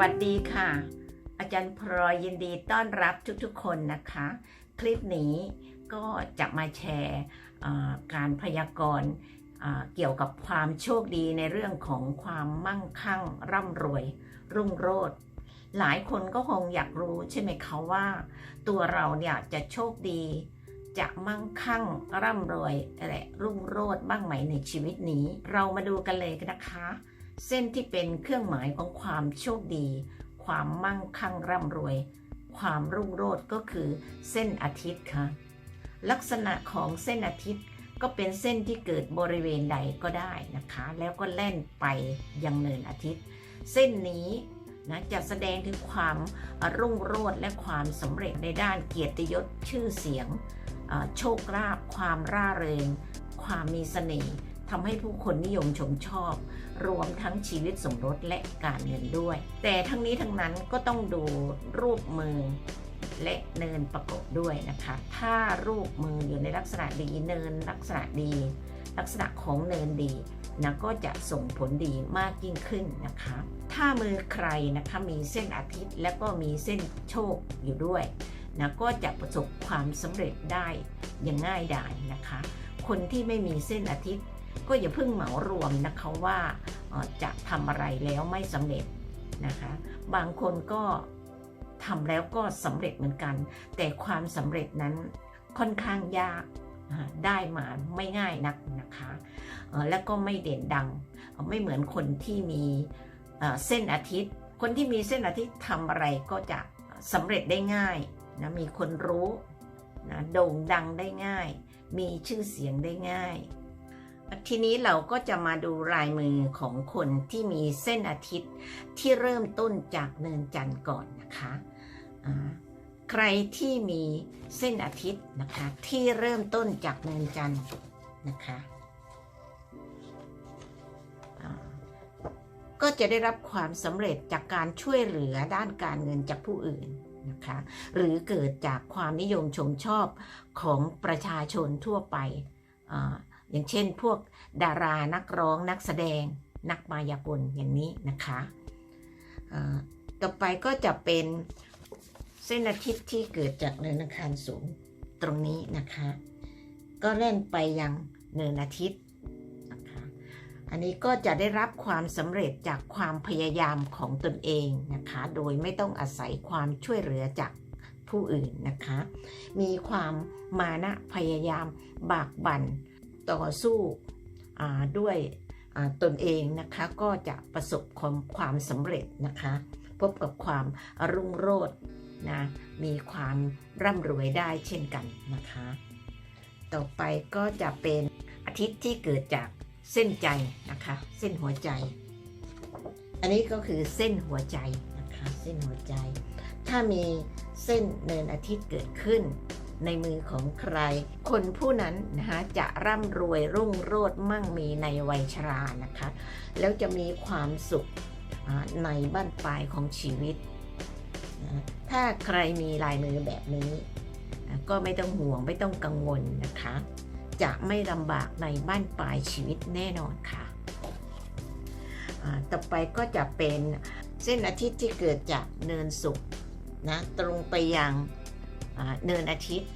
วัสดีค่ะ อาจารย์พลอยยินดีต้อนรับทุกๆคนนะคะ คลิปนี้ก็จะมาแชร์การพยากรณ์เกี่ยวกับความโชคดีในเรื่องของความมั่งคั่งร่ำรวย รุ่งโรจน์หลายคนก็คงอยากรู้ใช่ไหมคะว่า ตัวเราเนี่ยจะโชคดีจะมั่งคั่งร่ำรวยและรุ่งโรจน์บ้างไหมในชีวิตนี้ เรามาดูกันเลยนะคะ เส้นที่เป็นเครื่องหมายของความโชคดี ความมั่งคั่งร่ำรวย ความรุ่งโรจน์ก็คือเส้นอาทิตย์ค่ะ ลักษณะของเส้นอาทิตย์ก็เป็นเส้นที่เกิดบริเวณใดก็ได้นะคะ แล้วก็แล่นไปยังเนินอาทิตย์ เส้นนี้นะจะแสดงถึงความรุ่งโรจน์และความสำเร็จในด้านเกียรติยศชื่อเสียง โชคลาภความร่าเริง ความมีเสน่ห์ ทำให้ผู้คนนิยมชมชอบ รวมทั้งชีวิตสมรสและการเงินด้วย แต่ทั้งนี้ทั้งนั้นก็ต้องดูรูปมือและเนินประกบด้วยนะคะ ถ้ารูปมืออยู่ในลักษณะดีเนินลักษณะดี ลักษณะของเนินดีนะก็จะส่งผลดีมากยิ่งขึ้นนะคะ ถ้ามือใครนะคะมีเส้นอาทิตย์และก็มีเส้นโชคอยู่ด้วยนะก็จะประสบความสำเร็จได้อย่างง่ายดายนะคะ คนที่ไม่มีเส้นอาทิตย์ ก็อย่าเพิ่งเหมารวมนะคะว่าจะทำอะไรแล้วไม่สำเร็จนะคะ บางคนก็ทำแล้วก็สำเร็จเหมือนกัน แต่ความสำเร็จนั้นค่อนข้างยากได้มาไม่ง่ายนักนะคะ แล้วก็ไม่เด่นดัง ไม่เหมือนคนที่มีเอ่อเส้นอาทิตย์ คนที่มีเส้นอาทิตย์ทำอะไรก็จะสำเร็จได้ง่ายนะมีคนรู้นะโด่งดังได้ง่าย มีชื่อเสียงได้ง่าย ทีนี้เราก็จะมาดูลายมือของคนที่มีเส้นอาทิตย์ที่เริ่มต้นจากเนินจันทร์ก่อนนะคะใครที่มีเส้นอาทิตย์นะคะที่เริ่มต้นจากเนินจันทร์นะคะก็จะได้รับความสำเร็จจากการช่วยเหลือด้านการเงินจากผู้อื่นนะคะหรือเกิดจากความนิยมชมชอบของประชาชนทั่วไป อย่างเช่นพวกดารานักร้องนักแสดงนักมายากลอย่างนี้นะคะต่อไปก็จะเป็นเส้นอาทิตย์ที่เกิดจากเนินอังคารสูงตรงนี้นะคะ ก็เล่นไปยังเนินอาทิตย์นะคะอันนี้ก็จะได้รับความสำเร็จจากความพยายามของตนเองนะคะ โดยไม่ต้องอาศัยความช่วยเหลือจากผู้อื่นนะคะ มีความมานะพยายามบากบั่น ต่อสู้ด้วยตนเองนะคะก็จะประสบความความสำเร็จนะคะ พบกับความรุ่งโรจน์นะมีความร่ำรวยได้เช่นกันนะคะ ต่อไปก็จะเป็นอาทิตย์ที่เกิดจากเส้นใจนะคะ เส้นหัวใจ อันนี้ก็คือเส้นหัวใจนะคะ เส้นหัวใจ ถ้ามีเส้นเนินอาทิตย์เกิดขึ้น ในมือของใคร คนผู้นั้นนะคะจะร่ำรวยรุ่งโรจน์มั่งมีในวัยชรานะคะ แล้วจะมีความสุขในบ้านปลายของชีวิต ถ้าใครมีลายมือแบบนี้ ก็ไม่ต้องห่วงไม่ต้องกังวลนะคะ จะไม่ลำบากในบ้านปลายชีวิตแน่นอนค่ะอ่าต่อไปก็จะเป็นเส้นอาทิตย์ที่เกิดจากเนินสุขนะตรงไปยัง เนินอาทิตย์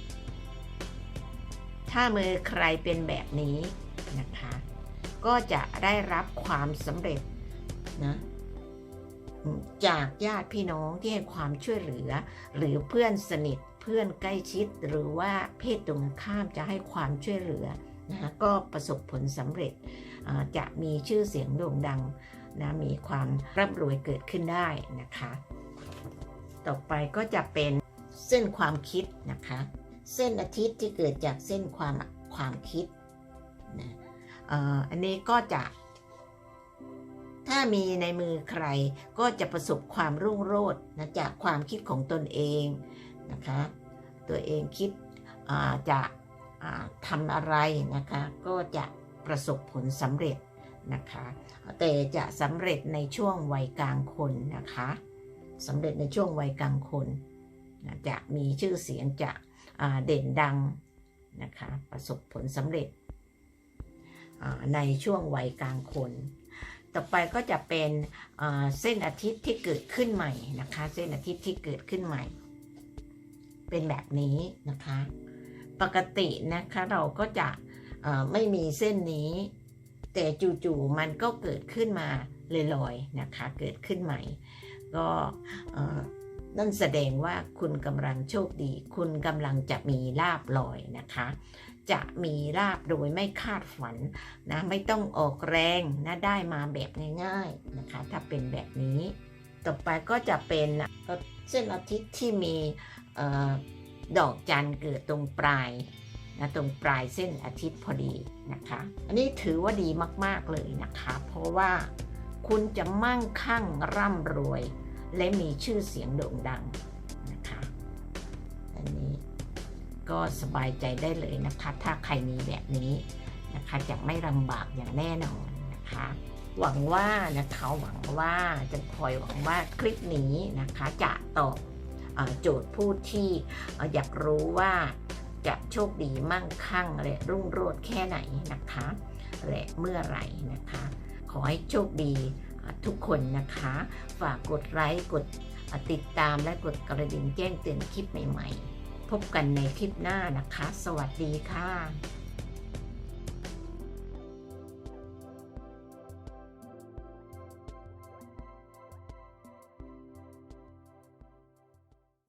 ถ้ามือใครเป็นแบบนี้นะคะ ก็จะได้รับความสำเร็จนะจากญาติพี่น้องที่ให้ความช่วยเหลือ หรือเพื่อนสนิทเพื่อนใกล้ชิดหรือว่าเพศตรงข้ามจะให้ความช่วยเหลือนะก็ประสบผลสำเร็จจะมีชื่อเสียงโด่งดังนะมีความร่ำรวยเกิดขึ้นได้นะคะ ต่อไปก็จะเป็น เส้นความคิดนะคะ เส้นอาทิตย์ที่เกิดจากเส้นความความคิดนะอันนี้ก็จะ ถ้ามีในมือใครก็จะประสบความรุ่งโรจน์นะจากความคิดของตนเองนะคะ ตัวเองคิดจะทำอะไรนะคะ ก็จะประสบผลสำเร็จนะคะ แต่จะสำเร็จในช่วงวัยกลางคนนะคะสำเร็จในช่วงวัยกลางคน จะมีชื่อเสียงจะเด่นดังนะคะประสบผลสำเร็จในช่วงวัยกลางคน ต่อไปก็จะเป็นเส้นอาทิตย์ที่เกิดขึ้นใหม่นะคะ เส้นอาทิตย์ที่เกิดขึ้นใหม่ เป็นแบบนี้นะคะ ปกตินะคะเราก็จะไม่มีเส้นนี้ แต่จู่ๆมันก็เกิดขึ้นมาลอยๆนะคะ เกิดขึ้นใหม่ ก็ นั่นแสดงว่าคุณกำลังโชคดี คุณกำลังจะมีลาบลอยนะคะ จะมีลาบโดยไม่คาดฝันนะ ไม่ต้องออกแรงนะได้มาแบบง่ายๆนะคะ ถ้าเป็นแบบนี้ ต่อไปก็จะเป็นเส้นอาทิตย์ที่มีออดอกจันเกิดตรงปลายนะตรงปลายเส้นอาทิตย์พอดีนะคะ อันนี้ถือว่าดีมากๆเลยนะคะ เพราะว่าคุณจะมั่งคั่งร่ำรวย และมีชื่อเสียงโด่งดังนะคะ อันนี้ก็สบายใจได้เลยนะคะ ถ้าใครมีแบบนี้นะคะจะไม่ลำบากอย่างแน่นอนนะคะ หวังว่านะคะหวังว่าจะคอยหวังว่าคลิปนี้นะคะจะตอบอโจทย์ผู้ที่อยากรู้ว่าจะโชคดีมั่งคั่งและรุ่งโรจน์แค่ไหนนะคะ และเมื่อไหร่นะคะ ขอให้โชคดี ทุกคนนะคะ ฝากกดไลค์กดติดตามและกดกระดิ่งแจ้งเตือนคลิปใหม่ๆ พบกันในคลิปหน้านะคะ สวัสดีค่ะ